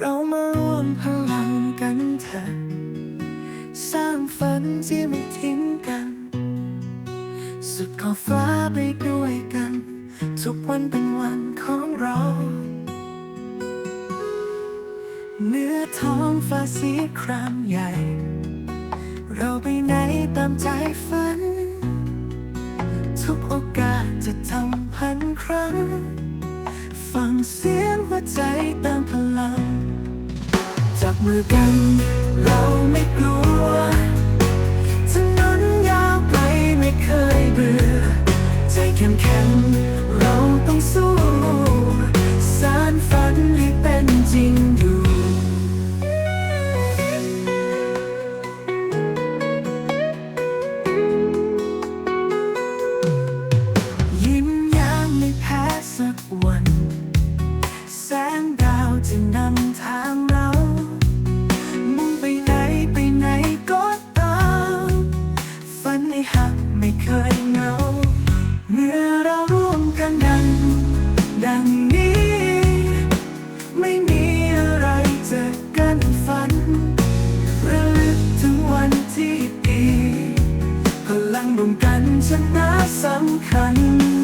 เรามารวมพลังกันเถอะสร้างฝันที่ไม่ทิ้งกัน สุดขอบฟ้าไปด้วยกัน ทุกวันเป็นวันของเราเนื้อท้องฟ้าสีครามใหญ่ เราไปไหนตามใจฝัน ทุกโอกาสจะทำพันครั้ง ฟังเสียงหัวใจเติม มือกัน เราไม่กลัวถนนยาวไปไม่เคยเบื่อ ใจเข้มแข็งเราต้องสู้สารฝันให้เป็นจริงดูยิ้มยามไม่แพ้สักวัน แสงดาวจะนำ ศาสนาสำคัญ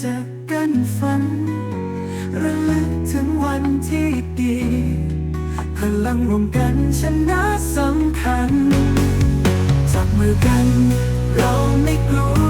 จะกันฝัน ระลึกถึงวันที่ดี พลังรวมกันชนะสำคัญ จับมือกันเราไม่กลัว